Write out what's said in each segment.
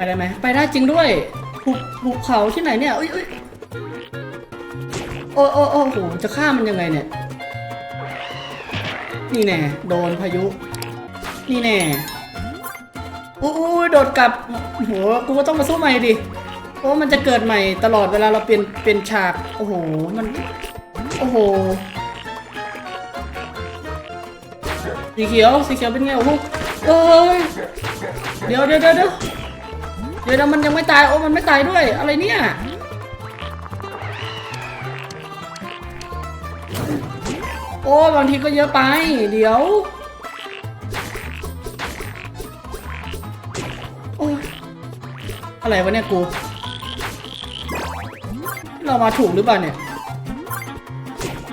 ไปได้ไหมไปได้จริงด้วยหุบหุบเขาที่ไหนเนี่ยเอ้ยเอ้ยโอ้โอ้โอ้โหจะฆ่ามันยังไงเนี่ย นี่แน่โดนพายุ นี่แน่อู้อู้โดดกลับโหกูก็ต้องมาสู้ใหม่ดิเพราะมันจะเกิดใหม่ตลอดเวลาเราเปลี่ยนเปลี่ยนฉาก โอ้โห มัน โอ้โห สีเขียว สีเขียวเป็นไง โอ้โหเอ้ย เดี๋ยวเดี๋ยวเดี๋ยว เดี๋ยวมันยังไม่ตายโอ้มันไม่ตายด้วย อะไรเนี่ยโอ้บางทีก็เยอะไป เดี๋ยว โอ้อะไรวะเนี่ยกู เรามาถูกหรือเปล่าเนี่ย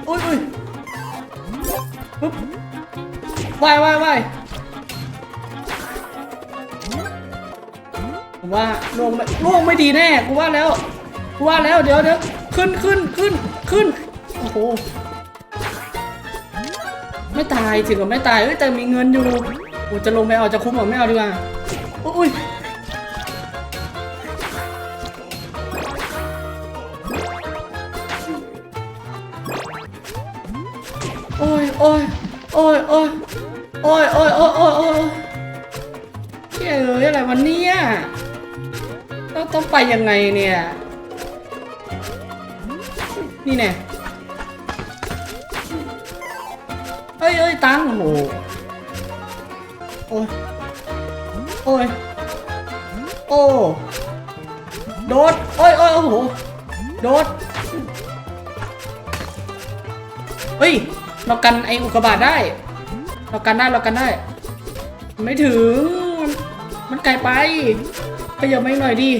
อุ้ยอุ้ยปึ๊บว่ายว่ายว่าย ว่าลงไม่ลงไม่ดีแน่กูว่าแล้วกูว่าแล้วเดี๋ยวเดี๋ยวขึ้นขึ้นขึ้นขึ้นโอ้โหไม่ตายถึงกับไม่ตายเอ้ยแต่มีเงินอยู่กูจะลงไปเอาจะคุ้มหรือไม่เอาดีกว่าอุ้ย ยังไงเนี่ย นี่แน่เอ้ยเอ้ยตังโอ้โหโอ้ยโอ้ยโอ้โดดโอ้ยโอ้ยโอ้โหโดดเฮ้ยเรากันไออุกกาบาตได้ เรากันได้เรากันได้ไม่ถึง มันไกลไปขยับไม่หน่อยดิ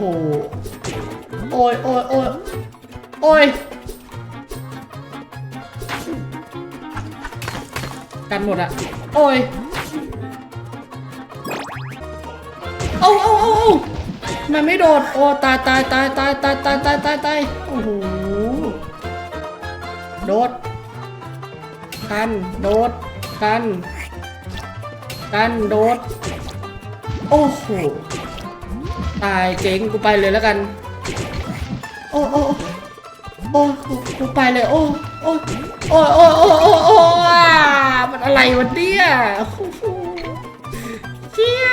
หโอ้ยโอ้ยโอ้ยโอ้ยกันหมดอะโอ้ยเอาเอาเอาเอามันไม่โดด โอ้ตายตายตายตายตายตายตายตายตายโอ้โห โดด กัน โดด กัน กัน โดด โอ้โห ตายเจ๋งกูไปเลยแล้วกัน โอ้โอ้โอ้กูกูไปเลย โอ้โอ้โอ้โอ้โอ้โอ้โอ้อะมันอะไรวะเนี่ยโอ้โหเชี่ย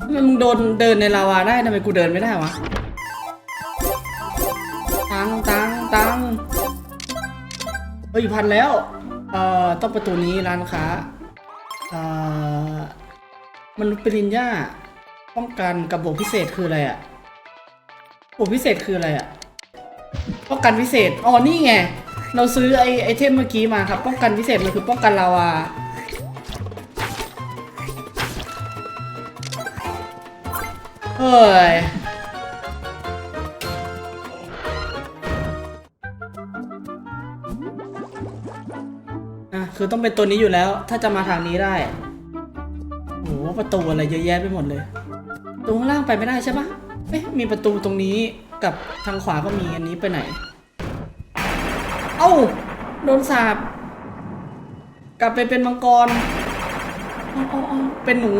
ทำไมมึงโดนเดินในลาวาได้ทำไมกูเดินไม่ได้วะตังตังตังเฮ้ยพันแล้ว เอ่อต้องประตูนี้ร้านค้า เอ่อมนุษย์ปริญญา ป้องกันกับบวกพิเศษคืออะไรอะบวกพิเศษคืออะไรอะป้องกันพิเศษอ๋อนี่ไงเราซื้อไอไอเทมเมื่อกี้มาครับ ป้องกันพิเศษมันคือป้องกันลาวาเฮ้ยอะคือต้องเป็นตัวนี้อยู่แล้ว ถ้าจะมาทางนี้ได้โอ้โหประตูอะไรเยอะแยะไปหมดเลย ตรงข้างล่างไปไม่ได้ใช่ปะเอ๊ะมีประตูตรงนี้กับทางขวาก็มีอันนี้ไปไหน เอ้าโดนสาบกลับไปเป็นมังกรเอาเอาเอาเป็นหนู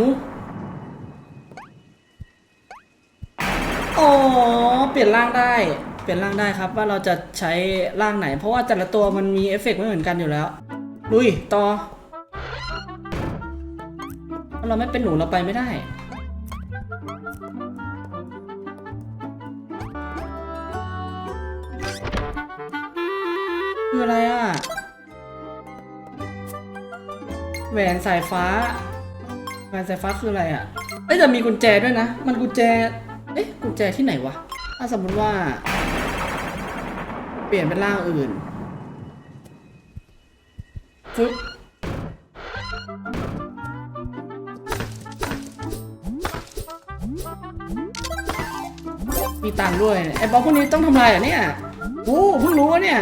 อ๋อเปลี่ยนร่างได้ เปลี่ยนร่างได้ครับว่าเราจะใช้ร่างไหน เพราะว่าแต่ละตัวมันมีเอฟเฟกต์ไม่เหมือนกันอยู่แล้วลุยต่อเราไม่เป็นหนูเราไปไม่ได้ คืออะไรอะ แหวนสายฟ้า แหวนสายฟ้าคืออะไรอะเอ้ยแต่มีกุญแจด้วยนะ มันกุญแจ เอ๊ะกุญแจที่ไหนวะ ถ้าสมมติว่า เปลี่ยนเป็นร่างอื่นฟึบมีตังด้วยไอ้บอกพวกนี้ต้องทำลายเหรอเนี่ย โอ้เพิ่งรู้ว่าเนี่ย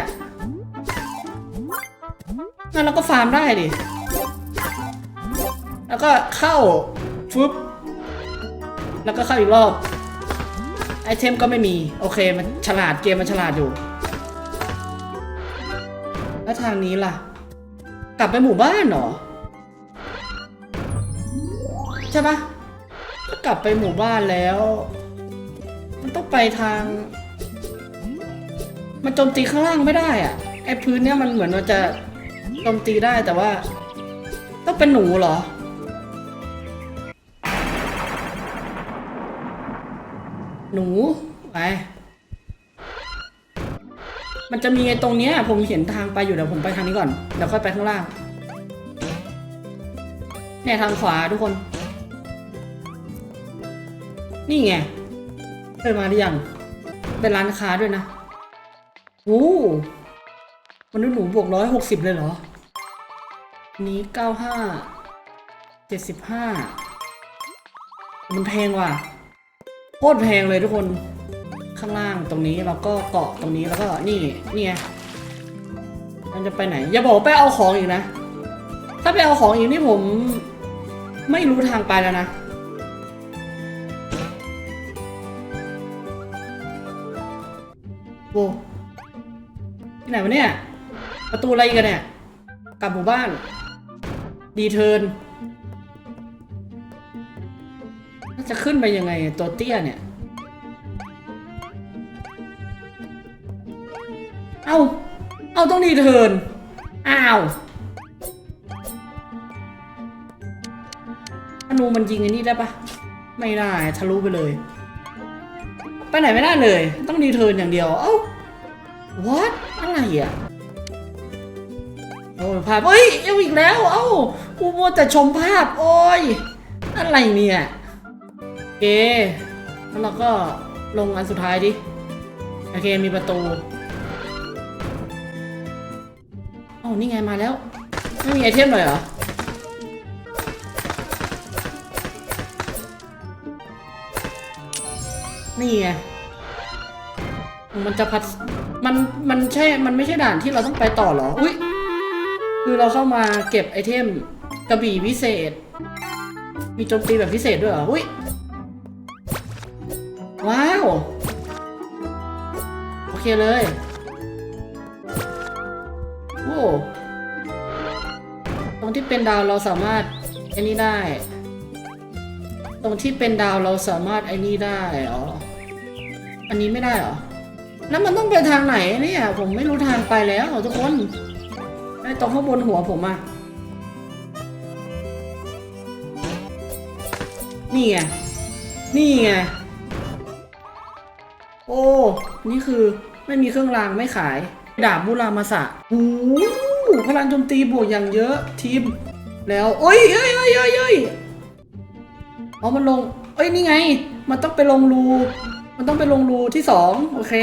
งั้นเราก็ฟาร์มได้ดิ แล้วก็เข้าฟึบแล้วก็เข้าอีกรอบ ไอเทมก็ไม่มี โอเค มันฉลาดเกมมันฉลาดอยู่ แล้วทางนี้ล่ะ กลับไปหมู่บ้านเหรอ ใช่ปะถ้ากลับไปหมู่บ้านแล้ว มันต้องไปทาง มันโจมตีข้างล่างไม่ได้อะไอพื้นเนี่ยมันเหมือนมันจะ โจมตีได้แต่ว่า ต้องเป็นหนูเหรอ หนู ไป มันจะมีไอ้ตรงเนี้ย ผมเห็นทางไปอยู่เดี๋ยวผมไปทางนี้ก่อน เดี๋ยวค่อยไปข้างล่าง เนี่ยทางขวาทุกคน นี่ไงเคยมาหรือยัง เป็นร้านค้าด้วยนะโอ้ มันษย์หนูบวกร้อยหกสิบเลยเหรอ นี้เก้าห้าเจ็ดสิบห้ามันแพงว่ะโคตรแพงเลยทุกคนข้างล่างตรงนี้แล้วก็เกาะตรงนี้แล้วก็นี่นี่ไงมันจะไปไหน อย่าบอกไปเอาของอีกนะ ถ้าไปเอาของอีกนี่ผม ไม่รู้ทางไปแล้วนะโว้ที่ไหนวะเนี่ย ประตูอะไรกันเนี่ย กลับหมู่บ้าน ดีเทิร์นแล้วจะขึ้นไปยังไงตัวเตี้ยเนี่ย เอาเอาต้องดีเทิร์น อ้าวธนูมันยิงไอ้นี่ได้ปะ ไม่ได้ ทะลุไปเลย ไปไหนไม่ได้เลย ต้องดีเทิร์นอย่างเดียว เอ้า what อะไรอะ โอ้ยภาพเอ้ยยังอีกแล้ว เอ้ากูมัวแต่ชมภาพ โอ้ย อะไรเนี่ยโอเคแล้วเราก็ลงอันสุดท้ายดิ โอเค มีประตูเอ้านี่ไงมาแล้ว ไม่มีไอเทมเลยเหรอ นี่ไง มันจะพัด มัน มันใช่ มันไม่ใช่ด่านที่เราต้องไปต่อเหรอ อุ้ย คือเราเข้ามาเก็บไอเทมกระบี่พิเศษ มีโจมตีแบบพิเศษด้วยเหรออุ้ยว้าว โอเคเลยโอ้ตรงที่เป็นดาวเราสามารถไอ้นี่ได้ ตรงที่เป็นดาวเราสามารถไอ้นี่ได้เหรออันนี้ไม่ได้เหรอแล้วมันต้องไปทางไหนเนี่ย ผมไม่รู้ทางไปแล้วทุกคน ไอ้ตรงข้างบนหัวผมอะนี่ไง นี่ไง โอ้ นี่คือไม่มีเครื่องรางไม่ขาย ดาบมุรามาสะโอ้โหพลังโจมตีบวกอย่างเยอะทีม แล้วโอ้ยเอ้ยเอ้ยเอ้ยเอ้ยเอ๋อมันลง เอ้ย นี่ไง มันต้องไปลงรู มันต้องไปลงรูที่สอง โอเค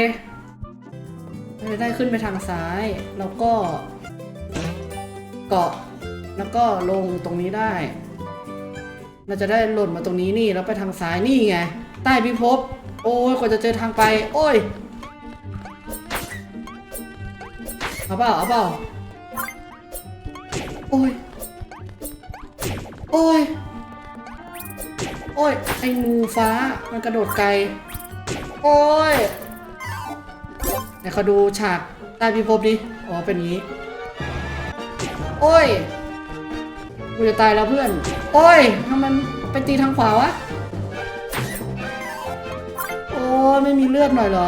จะได้ขึ้นไปทางซ้าย แล้วก็ เกาะแล้วก็ลงตรงนี้ได้ เราจะได้หล่นมาตรงนี้นี่แล้วไปทางซ้ายนี่ไง ใต้พิภพ โอ้ยกว่าจะเจอทางไป โอ้ยเอาเปล่าเอาเปล่าโอ้ย โอ้ย โอ้ย ไอ้งูฟ้า มันกระโดดไกล โอ้ยไหนเขาดูฉากใต้พิภพดิ อ๋อ เป็นงนี้ โอ้ยกูจะตายแล้วเพื่อน โอ้ยทำไมมันไปตีทางขวาวะ โอ้ยไม่มีเลือดหน่อยเหรอ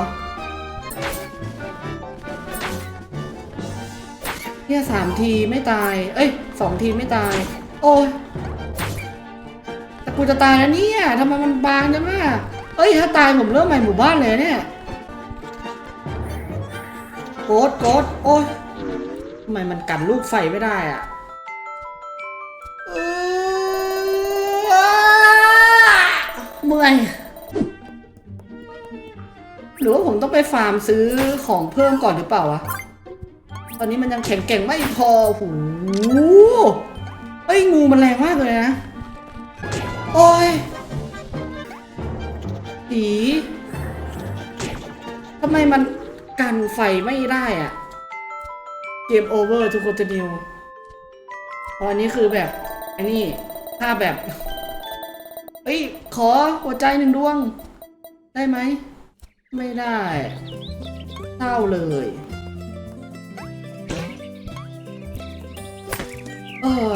เนี่ยสามทีไม่ตาย เอ้ยสองทีไม่ตาย โอ้ยแต่กูจะตายแล้วเนี่ยทำไมมันบางจังอะเอ้ยถ้าตายผมเริ่มใหม่หมู่บ้านเลยเนี่ยโกดโกดโอ้ย ทำไมมันกันลูกไฟไม่ได้อะเอ้อเมื่อยหรือว่าผมต้องไปฟาร์มซื้อของเพิ่มก่อนหรือเปล่าวะ ตอนนี้มันยังแข็งแกร่งไม่พอโอ้โหเอ้ยงูมันแรงมากเลยนะ โอ้ยผีทำไมมันกันไฟไม่ได้อะ เกมโอเวอร์ทุกคนจะนิวอ๋อนนี้คือแบบอันนี้ภาพแบบ เอ้ย ขอหัวใจหนึ่งดวง ได้ไหม ไม่ได้เศร้าเลย เออ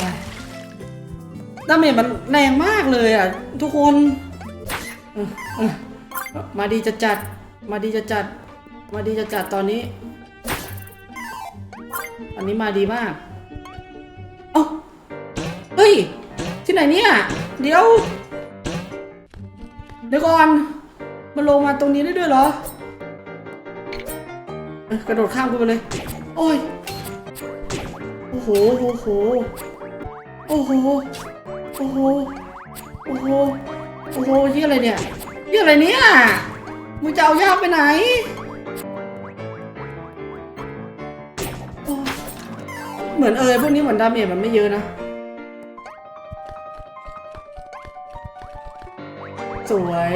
ดาเมจมันแรงมากเลยอะ ทุกคน มาดีจะจัด มาดีจะจัด มาดีจะจัดตอนนี้ อันนี้มาดีมากเอ้าเฮ้ย ที่ไหนเนี่ย เดี๋ยว เดี๋ยวก่อน มันลงมาตรงนี้ได้ด้วยเหรอกระโดดข้ามกูไปเลย โอ้ย โอ้โห โอ้โห โอ้โห โอ้โห โอ้โห โอ้โหยี่อะไรเนี่ยยี่อะไรเนี่ย มึงจะเอายากไปไหน เหมือนเอยพวกนี้เหมือนดาเมจมันไม่เยอะนะ สวย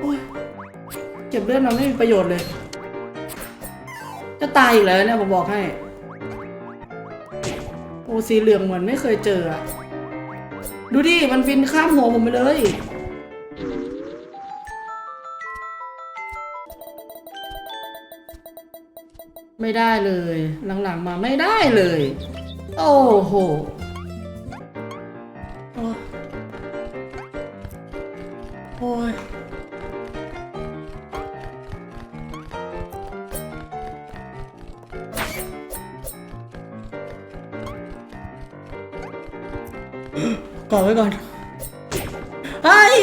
โอ้ย เก็บเลือดมันไม่มีประโยชน์เลย จะตายอีกแล้วเนี่ยผมบอกให้ โอ้สีเหลืองเหมือนไม่เคยเจอ ดูดิ มันฟินข้ามหัวผมไปเลย ไม่ได้เลย หลังๆมาไม่ได้เลย โอ้โหโอ้ยก่อนไว้ก่อนเฮ้ย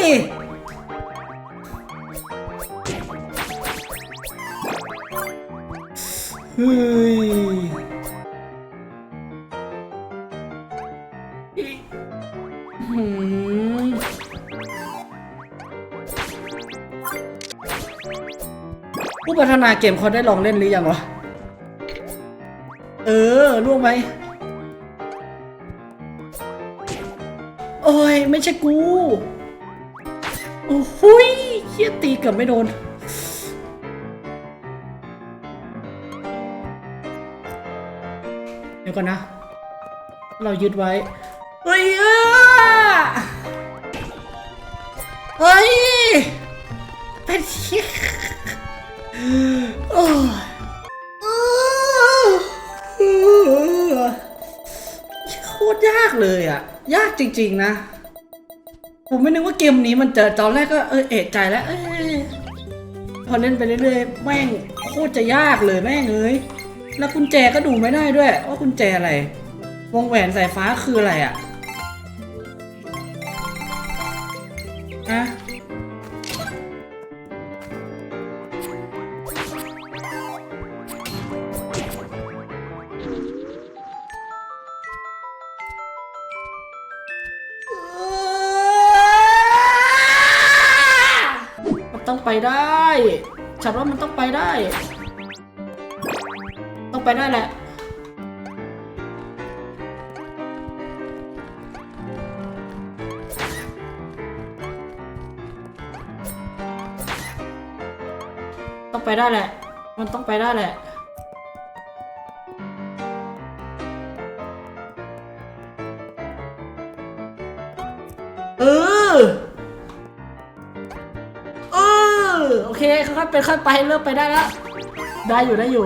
ผู้พัฒนาเกมเขาได้ลองเล่นหรือยังวะ เออล่วงไหม โอ้ย ไม่ใช่กู โอ้โหุยเฮียตีเกือบไม่โดน ก่อนนะ เรายึดไว้ เฮ้ยเฮ้ย เป็นเฮีโอ้ยโคตรยากเลยอะ ยากจริง ๆ นะ ผมไม่นึกว่าเกมนี้มันจะตอนแรกก็เออเอะใจแล้วพอเล่นไปเรื่อยๆ แม่งโคตรจะยากเลยแม่งเอ้ย แล้วกุญแจก็ดูไม่ได้ด้วย ว่ากุญแจอะไร วงแหวนสายฟ้าคืออะไรอะอะมันต้องไปได้ ฉันว่ามันต้องไปได้ ไปได้แหละ ต้องไปได้แหละ มันต้องไปได้แหละเออเออโอเคค่อยๆเป็นค่อยไปเริ่มไปได้แล้ว ได้อยู่ได้อยู่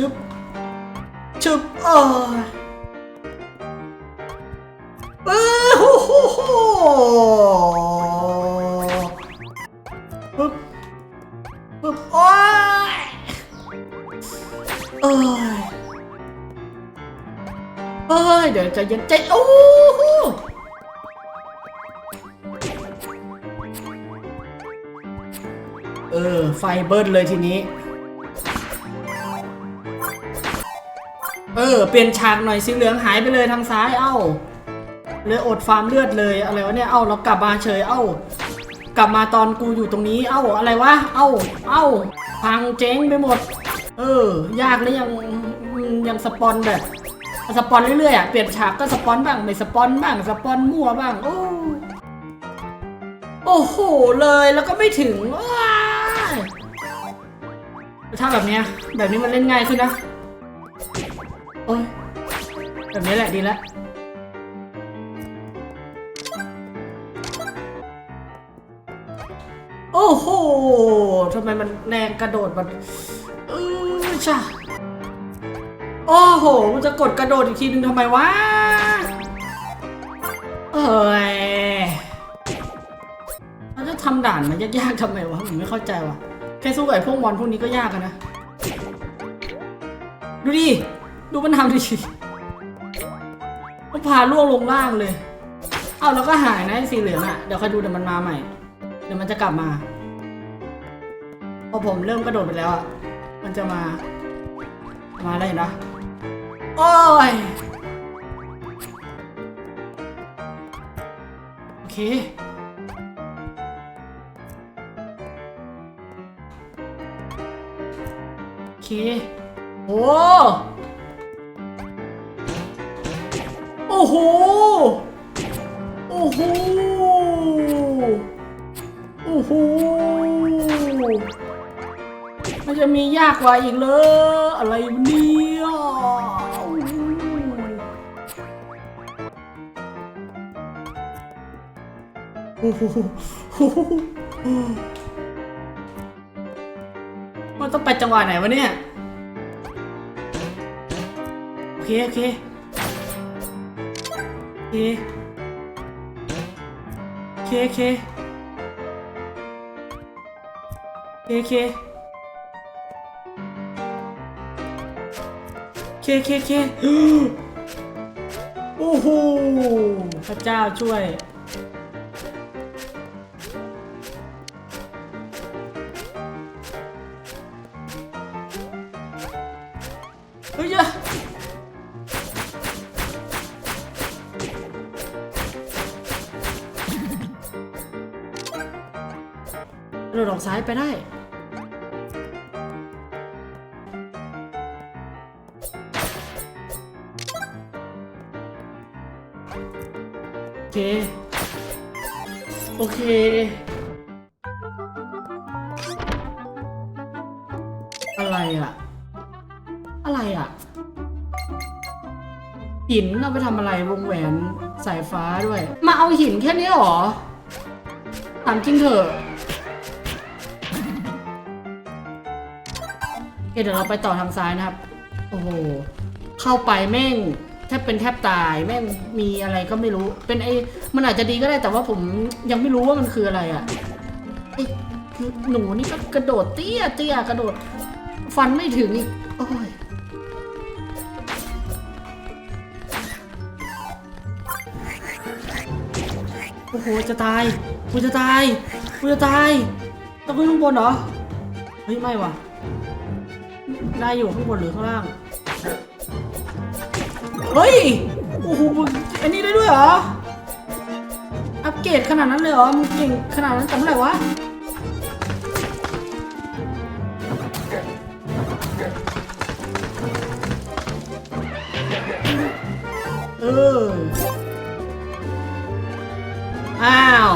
ชุบชุบอ้ยเออโหโหโหปึ๊บปึ๊บโอ้ยโอ้ยโอ้ยเดี๋ยวใจเย็นใจโอ้โหเออ ไฟเบิร์ดเลยทีนี้ เออ เปลี่ยนฉากหน่อยสีเหลืองหายไปเลยทางซ้ายเอ้าเลยอดฟาร์มเลือดเลยอะไรวะเนี่ยเอ้าเรากลับมาเฉยเอ้า กลับมาตอนกูอยู่ตรงนี้เอ้าอะไรวะเอ้าเอ้าพังเจ๊งไปหมด เออ ยากแล้วยังยังสปอนแบบสปอนเรื่อยๆอะเปลี่ยนฉากก็สปอนบ้างไม่สปอนบ้างสปอนมั่วบ้าง โอ้โอ้โหเลยแล้วก็ไม่ถึงว้าถ้าแบบเนี้ยแบบนี้มันเล่นง่ายขึ้นนะ แบบนี้แหละดีแล้วโอ้โหทำไมมันแรงกระโดดมันเออช่ะโอ้โห มันจะกดกระโดดอีกทีนึงทำไมวะ เอ้ยมันจะทำด่านมันยากๆทำไมวะ ผมไม่เข้าใจวะแค่สู้ไอ้พวกมอนพวกนี้ก็ยากอะนะ ดูดิ ดูมันทำดิ พาล่วงลงล่างเลย เอาแล้วก็หายนะไอ้สีเหลืองอะเดี๋ยวค่อยดูเดี๋ยวมันมาใหม่ เดี๋ยวมันจะกลับมา พอผมเริ่มกระโดดไปแล้วอะมันจะมา มาอะไรนะโอ้ย โอเคโอเคโอ้ โห โอ้โห โอ้โห มันจะมียากกว่าอีกเลย อะไรเนี่ยโอ้โหมันต้องไปจังหวะไหนวะเนี่ย โอเค โอเค เคโอเคโอเคโอเคโอเค เค เค เค โอ้โห พระเจ้าช่วย ซ้ายไปได้ โอเค โอเค อะไรอะอะไรอะหินเอาไปทำอะไรวงแหวนสายฟ้าด้วย มาเอาหินแค่นี้หรอถามจริงเถอะ เดี๋ยวเราไปต่อทางซ้ายนะครับ โอ้โห เข้าไปแม่งแทบเป็นแทบตาย แม่งมีอะไรก็ไม่รู้ เป็นไอ้ มันอาจจะดีก็ได้แต่ว่าผมยังไม่รู้ว่ามันคืออะไรอะ่ะไอ้คือหนูนี่ก็กระโดดเตี้ยเตี้ยกระโดด ฟันไม่ถึงอีก โอ้ย โอ้โห จะตาย กูจะตาย กูจะตาย ต้องขึ้นข้างบนเหรอ เฮ้ย ไม่ว่ะ ได้อยู่ข้างบนหรือข้างล่าง เฮ้ย โอ้โหมึงอันนี้ได้ด้วยเหรอ อัปเกรดขนาดนั้นเลยเหรอ มึงเก่งขนาดนั้นแต่เมื่อไหร่วะ เออ อ้าว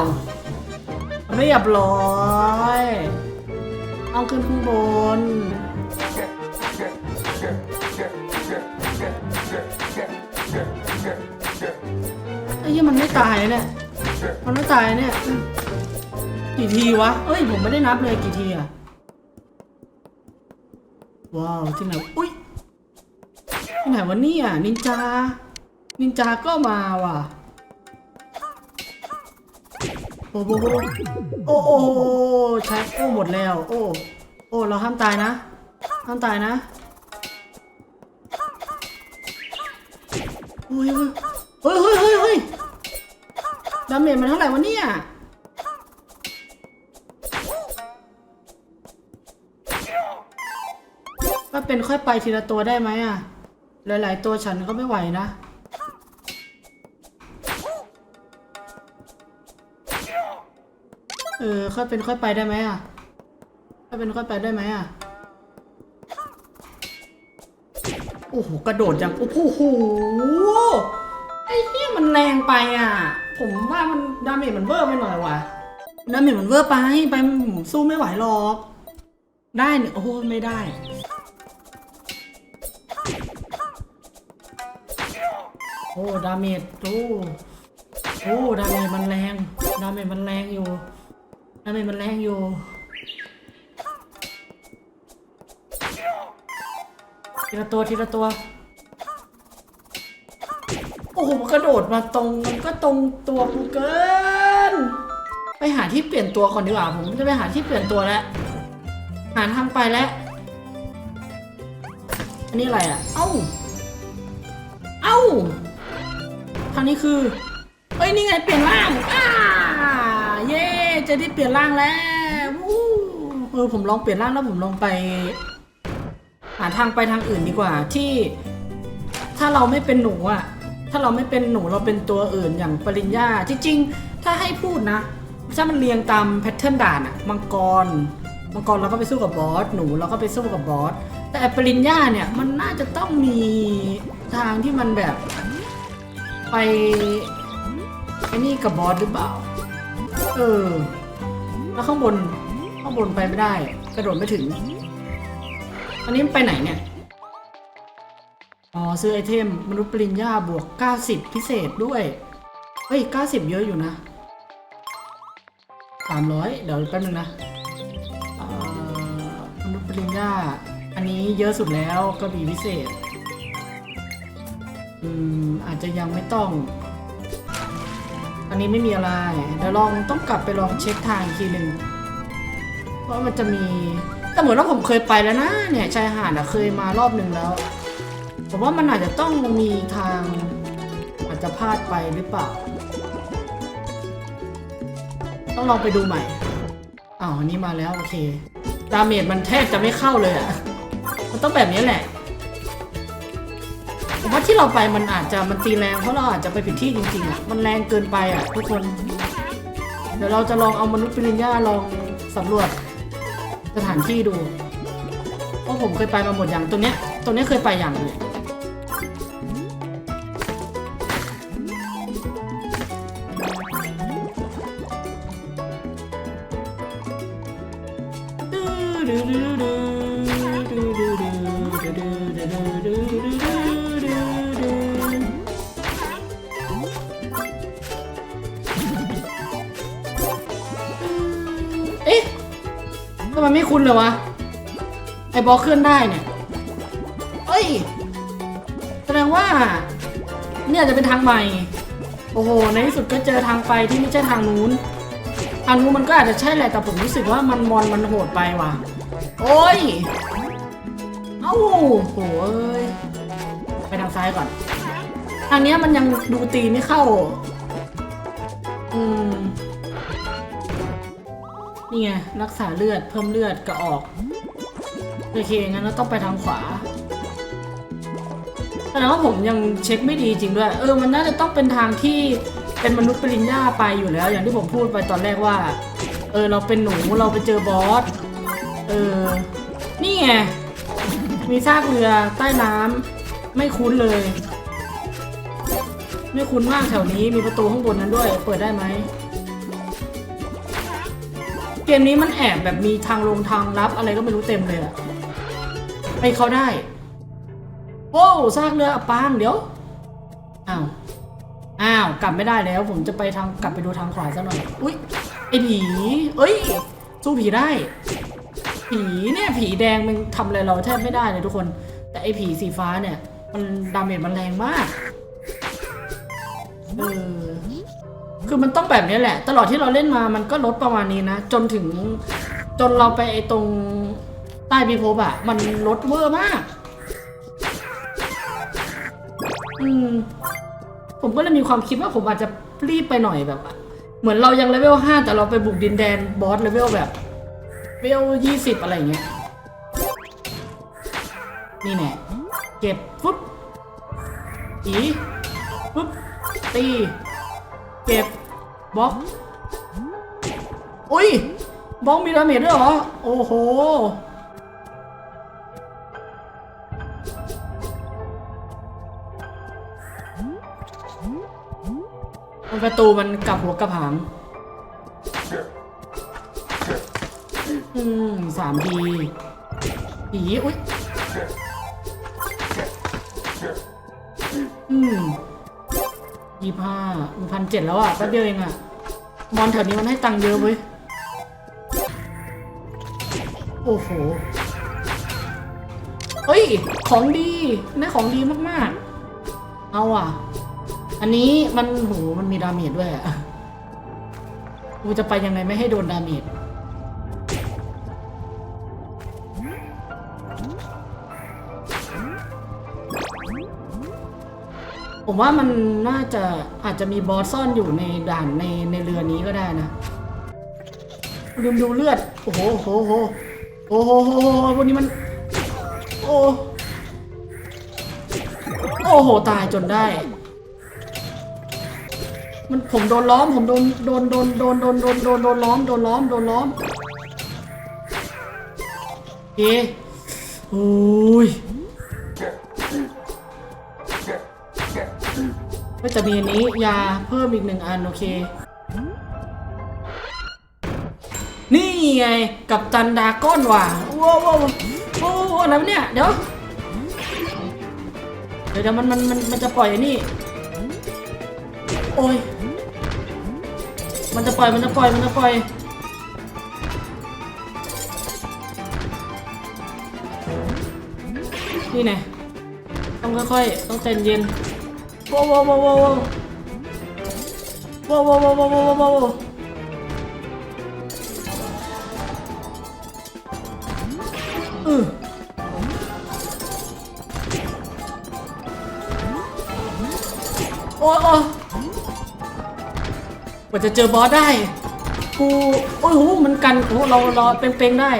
เรียบร้อย เอาขึ้นข้างบน ไอ้เหี้ยมันไม่ตายเนี่ย มันไม่ตายเนี่ย กี่ทีวะ เอ้ยผมไม่ได้นับเลยกี่ทีอะว้าวที่ไหน อุ้ยที่ไหนวะเนี่ยนินจา นินจาก็มาว่ะ โอ้โหโอ้โอ้ใช้โอ้หมดแล้ว โอ้ โอ้เราห้ามตายนะ ห้ามตายนะ โอ้ยเฮ้ยเฮ้ยเฮ้ยเฮ้ยดาเมจมันเท่าไหร่วะเนี่ยก็เป็นค่อยไปทีละตัวได้ไหมอะ หลาย ๆ ตัวฉันก็ไม่ไหวนะ เออค่อยเป็นค่อยไปได้ไหมอะ ค่อยเป็นค่อยไปได้ไหมอะ โอ้โห กระโดดอย่างโอ้โห ไอ้เหี้ยมันแรงไปอะ ผมว่ามันดาเมจมันเวอร์ไปหน่อยว่ะ ดาเมจมันเวอร์ไป ไปผมสู้ไม่ไหวหรอก ได้เนี่ยโอ้โห ไม่ได้ โอ้ ดาเมจโอ้โอ้ ดาเมจมันแรง ดาเมจมันแรงอยู่ ดาเมจมันแรงอยู่ ทีละตัวทีละตัว โอ้โหมันกระโดดมาตรงมันก็ตรงตัวกูเกิน ไปหาที่เปลี่ยนตัวก่อนดีกว่าผมจะไปหาที่เปลี่ยนตัวแล้วหาทางไปแล้ว อันนี้อะไรอะ เอ้า เอ้าทางนี้คือเฮ้ยนี่ไงเปลี่ยนร่างอ่าเย้เจะได้เปลี่ยนร่างแล้วเออผมลองเปลี่ยนร่างแล้วผมลองไป หาทางไปทางอื่นดีกว่าที่ถ้าเราไม่เป็นหนูอะถ้าเราไม่เป็นหนูเราเป็นตัวอื่นอย่างปริญญาจริงๆ ถ้าให้พูดนะ ถ้ามันเรียงตามแพทเทิร์นด่านอะมังกร มังกรเราก็ไปสู้กับบอสหนูเราก็ไปสู้กับบอสแต่ปริญญาเนี่ยมันน่าจะต้องมีทางที่มันแบบไปไอ้นี่กับบอสหรือเปล่า เออ แล้วข้างบนข้างบนไปไม่ได้ กระโดดไม่ถึง อันนี้มันไปไหนเนี่ย อ๋อซื้อไอเทมมนุษย์ปริญญาบวก 90 พิเศษด้วย เฮ้ย 90 เยอะอยู่นะ 300 เดี๋ยวแป๊บนึงนะมนุษย์ปริญญา อันนี้เยอะสุดแล้วก็มีพิเศษ อืม อาจจะยังไม่ต้อง อันนี้ไม่มีอะไร เดี๋ยวลองต้องกลับไปลองเช็คทางอีกทีหนึ่งเพราะมันจะมี แต่เหมือนว่าผมเคยไปแล้วนะเนี่ยชายหาดอะเคยมารอบหนึ่งแล้วผมว่ามันอาจจะต้องมีทางอาจจะพลาดไปหรือเปล่า ต้องลองไปดูใหม่อ้าวอันนี้มาแล้วโอเค ดาเมจมันแทบจะไม่เข้าเลยอะมันต้องแบบนี้แหละผมว่าที่เราไปมันอาจจะมันตีแรงเพราะเราอาจจะไปผิดที่จริงๆอะมันแรงเกินไปอะทุกคน เดี๋ยวเราจะลองเอามนุษย์ปริญญาลองสำรวจ สถานที่ดูเพราะผมเคยไปมาหมดอย่างตรงเนี้ยตรงเนี้ยเคยไปอย่างเลย คุ้นเลยวะ ไอ้บอกเคลื่อนได้เนี่ยเอ้ย แสดงว่า เนี่ยจะเป็นทางใหม่ โอ้โห ในที่สุดก็เจอทางไปที่ไม่ใช่ทางนู้น ทางนู้นมันก็อาจจะใช่แหละ แต่ผมรู้สึกว่ามันมอนมันโหดไปว่ะ โอ้ย เอ้าโหเอ้ยไปทางซ้ายก่อน ทางเนี้ยมันยังดูตีไม่เข้า อืม นี่ไง รักษาเลือดเพิ่มเลือดกระออก โอเค งั้นเราต้องไปทางขวาแสดงว่าผมยังเช็คไม่ดีจริงด้วย เออ มันน่าจะต้องเป็นทางที่เป็นมนุษย์ปริญญาไปอยู่แล้ว อย่างที่ผมพูดไปตอนแรกว่า เออ เราเป็นหนูเราไปเจอบอส เออ นี่ไง มีซากเรือใต้น้ำไม่คุ้นเลย ไม่คุ้นมากแถวนี้มีประตูข้างบนนั้นด้วย เปิดได้ไหม เกมนี้มันแอบแบบมีทางลงทางลับอะไรก็ไม่รู้เต็มเลยอะไปเขาได้ โอ้ซากเรืออปางเดี๋ยว อ้าว อ้าว กลับไม่ได้แล้ว ผมจะไปทางกลับไปดูทางขวาซะหน่อย อุ้ยไอผีเอ้ย สู้ผีได้ ผีเนี่ยผีแดงมันทำอะไรเราแทบไม่ได้เลยทุกคน แต่ไอผีสีฟ้าเนี่ย มันดาเมจมันแรงมาก เออ คือมันต้องแบบนี้แหละ ตลอดที่เราเล่นมามันก็ลดประมาณนี้นะ จนถึงจนเราไปไอตรงใต้พิภพอะมันลดเวอร์มาก อืม ผมก็เลยมีความคิดว่าผมอาจจะรีบไปหน่อยแบบ เหมือนเรายังเลเวลห้าแต่เราไปบุกดินแดนบอสเลเวลแบบเลเวลยี่สิบอะไรอย่างเงี้ย นี่แน่เก็บปุ๊บอีปุ๊บตี เก็บบล็อกอุ้ยบล็อกมีดาเมจด้วยเหรอ โอ้โหมันประตูมันกลับหัวกลับหาง อืมสามทีผีอุ้ยอืม ยี่ห้าพันเจ็ดแล้วอะแป๊บเดียวเองอะมอนแถวนี้มันให้ตังค์เยอะเว้ย โอ้โห เฮ้ย ของดีได้ของดีมากๆ เอาอะ อันนี้มันโหมันมีดาเมจด้วยอะกูจะไปยังไงไม่ให้โดนดาเมจ ผมว่ามันน่าจะอาจจะมีบอสซ่อนอยู่ในด่านในในเรือนี้ก็ได้นะลืมดูเลือดโอ้โหโอ้โหโอ้โหโอ้โหโอ้โหวันนี้มัน โอ้โอ้โหตายจนได้ มันผมโดนล้อมผมโดนโดนโดนโดนโดนโดนโดนโดนล้อมโดนล้อมโดนล้อมโอเคโอ้ย จะมีอันนี้ยาเพิ่มอีกหนึ่งอันโอเค นี่ไงกับตันดาก้อนว่ะว้าวว้าวว้าวอะไรวะเนี่ยเดี๋ยวเดี๋ยวเดี๋ยวมันมันมันมันจะปล่อยไอ้นี่โอ้ยมันจะปล่อยมันจะปล่อยมันจะปล่อยนี่ไงต้องค่อยๆต้องใจเย็น ว้าวว้าวว้าวว้าวว้าวว้าวว้าวว้าวว้าวว้าวว้าวเออโอ้โอ้กว่าจะเจอบอสได้ กู โอ้ยโห มันกันโอ้เราเราเป่งๆได้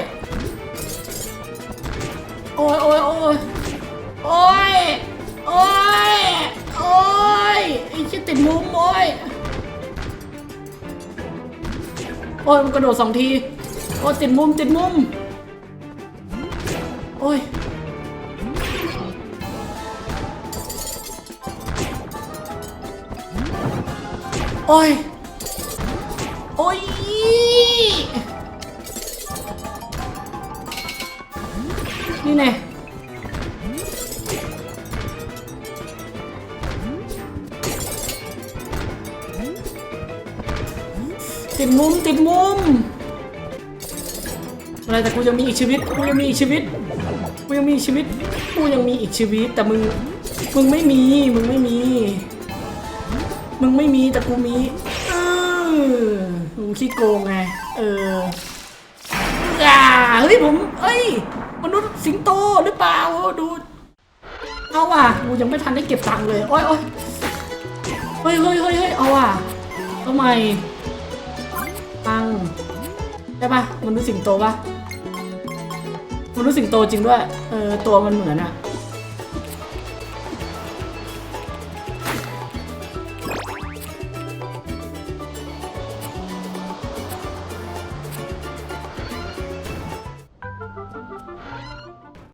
ติดมุมโอ้ยโอ้ยมันกระโดดสองที โอ้ยติดมุมติดมุม โอ้ยโอ้ย ติดมุมติดมุมอะไรแต่กูยังมีอีกชีวิตกูยังมีอีกชีวิตกูยังมีชีวิตกูยังมีอีกชีวิต แต่มึงมึงไม่มีมึงไม่มี มึงไม่มีแต่กูมีเออมึงขี้โกงไงเอออ่าเฮ้ยผมเอ้ยมนุษย์สิงโตหรือเปล่าดูเอาว่ะกูยังไม่ทันได้เก็บตังค์เลยโอ้ยโอ้ยเฮ้ยเฮ้ยเฮ้ยเฮ้ยเอาว่ะทำไม ตังค์ใช่ปะมันรู้สิงโตปะมันรู้สิงโตจริงด้วย เออ ตัวมันเหมือนอะ